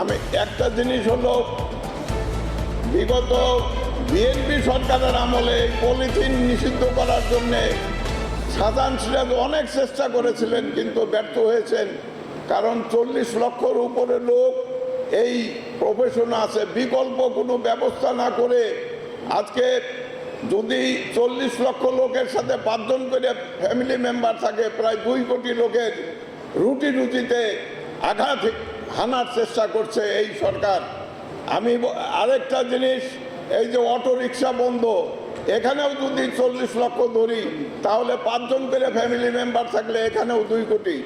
আমি একটা জিনিস হলো, বিগত বিএনপি সরকারের আমলে পলিথিন নিষিদ্ধ করার জন্যে সাধারণ সিরাজ অনেক চেষ্টা করেছিলেন, কিন্তু ব্যর্থ হয়েছেন। কারণ চল্লিশ লক্ষর উপরে লোক এই প্রফেশনে আছে, বিকল্প কোনো ব্যবস্থা না করে আজকে যদি চল্লিশ লক্ষ লোকের সাথে পাঁচজন করে ফ্যামিলি মেম্বার থাকে, প্রায় দুই কোটি লোকের রুটি রুটিতে আঘাত হানার চেষ্টা করছে এই সরকার। আমি আরেকটা জিনিস, এই যে অটো রিক্সা বন্ধ, এখানেও যদি চল্লিশ লক্ষ ধরি, তাহলে পাঁচজন করে ফ্যামিলি মেম্বার থাকলে এখানেও দুই কোটি।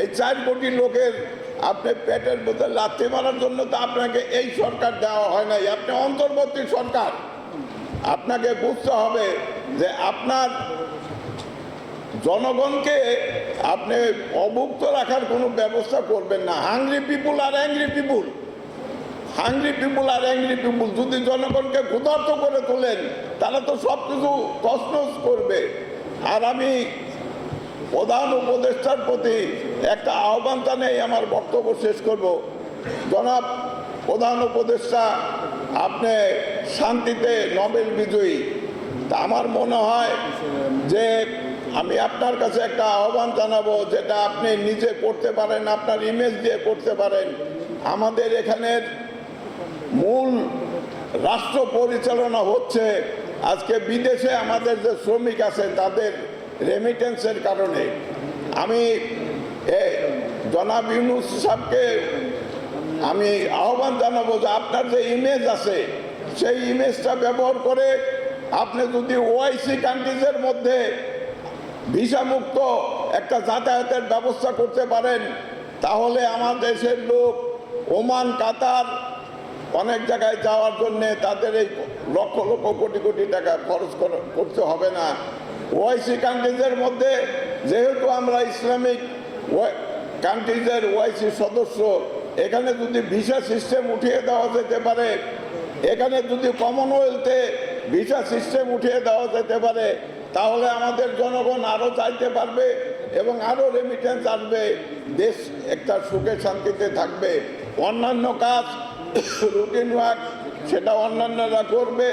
এই চার কোটি লোকের আপনি পেটের মধ্যে লাথি মারার জন্য তো আপনাকে এই সরকার দেওয়া হয় নাই, আপনি অন্তর্বর্তী সরকার। আপনাকে বুঝতে হবে যে আপনার জনগণকে আপনি অভুক্ত রাখার কোনো ব্যবস্থা করবেন না। হাংরি পিপুল আর অ্যাংরি পিপুল হাংরি পিপুল আর অ্যাংরি পিপুল যদি জনগণকে ক্ষুধার্ত করে তোলেন, তারা তো সব কিছু তসনস করবে। আর আমি প্রধান উপদেষ্টার প্রতি একটা আহ্বান জানাই, আমার বক্তব্য শেষ করব। জনাব প্রধান উপদেষ্টা, আপনি শান্তিতে নোবেল বিজয়ী। তা আমার মনে হয় যে আমি আপনার কাছে একটা আহ্বান জানাব, যেটা আপনি নিজে করতে পারেন, আপনার ইমেজ দিয়ে করতে পারেন। আমাদের এখানের মূল রাষ্ট্র পরিচালনা হচ্ছে, আজকে বিদেশে আমাদের যে শ্রমিক আছে, তাদের রেমিটেন্সের কারণে। আমি জনাব ইউনুস সাহেবকে আমি আহ্বান জানাব যে আপনার যে ইমেজ আছে, সেই ইমেজটা ব্যবহার করে আপনি যদি ওআইসি কান্ট্রিজের মধ্যে ভিসামুক্ত একটা যাতায়াতের ব্যবস্থা করতে পারেন, তাহলে আমার দেশের লোক ওমান, কাতার অনেক জায়গায় যাওয়ার জন্য তাদের এই লক্ষ লক্ষ কোটি কোটি টাকা খরচ কর- করতে হবে না। ওয়াইসি কান্ট্রিজের মধ্যে যেহেতু আমরা ইসলামিক কান্ট্রিজের ওয়াইসি সদস্য, এখানে যদি ভিসা সিস্টেম উঠিয়ে দেওয়া যেতে পারে, এখানে যদি কমনওয়েলথে ভিসা সিস্টেম উঠিয়ে দেওয়া যেতে পারে তাহলে আমাদের জনগণ আরও চাইতে পারবে এবং আরও রেমিটেন্স আসবে। দেশ একটা সুখে শান্তিতে থাকবে। অন্যান্য কাজ রুটিন ওয়ার্ক সেটা অন্যান্যরা করবে।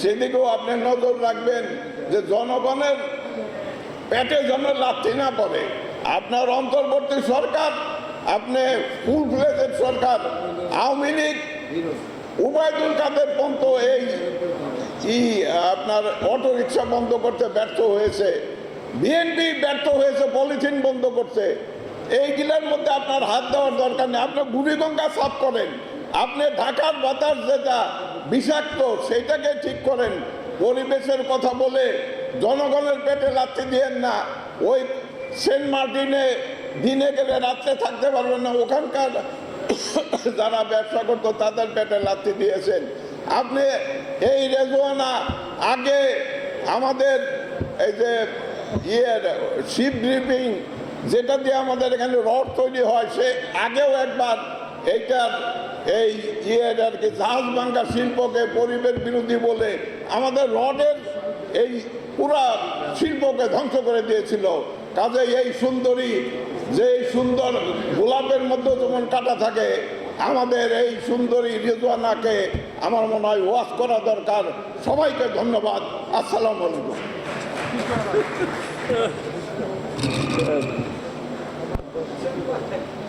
সেদিকেও আপনি নজর রাখবেন যে জনগণের পেটে যেন লাথি না পড়ে। আপনার অন্তর্বর্তী সরকার, আপনি ফুল ফ্লেজের সরকার, আওয়ামী লীগ উবায়দুল কাদের পর্যন্ত এই আপনার অটো রিক্সা বন্ধ করতে ব্যর্থ হয়েছে, বিএনপি ব্যর্থ হয়েছে, পলিথিন বন্ধ করতে এইগুলোর মধ্যে আপনার হাত দেওয়ার দরকার নেই। আপনার বুড়িগঙ্গা সাফ করেন, আপনি ঢাকার বাতাস যেটা বিষাক্ত সেইটাকে ঠিক করেন, পরিবেশের কথা বলে জনগণের পেটে লাথি দিয়েন না, ওই সেন্ট মার্টিনে দিনে গেলে রাত্রে থাকতে পারবেন না, ওখানকার যারা ব্যবসা করতো, তাদের পেটে লাথি দিয়েছেন। আপনি এই রেজোয়ানা আগে আমাদের এই যে ইয়ের শিপ ড্রিপিং যেটা দিয়ে আমাদের এখানে রড তৈরি হয়, সে আগেও একবার এইটার এই ইয়ের আর কি জাহাজ ভাঙ্গা শিল্পকে পরিবেশ বিরোধী বলে আমাদের রডের এই পুরা শিল্পকে ধ্বংস করে দিয়েছিল। কাজে এই সুন্দরী যে সুন্দর গোলাপের মধ্যে যেমন কাটা থাকে, আমাদের এই সুন্দরী রেজোয়ানাকে আমার মনে হয় ওয়াশ করা দরকার। সবাইকে ধন্যবাদ। আসসালাম আলাইকুম।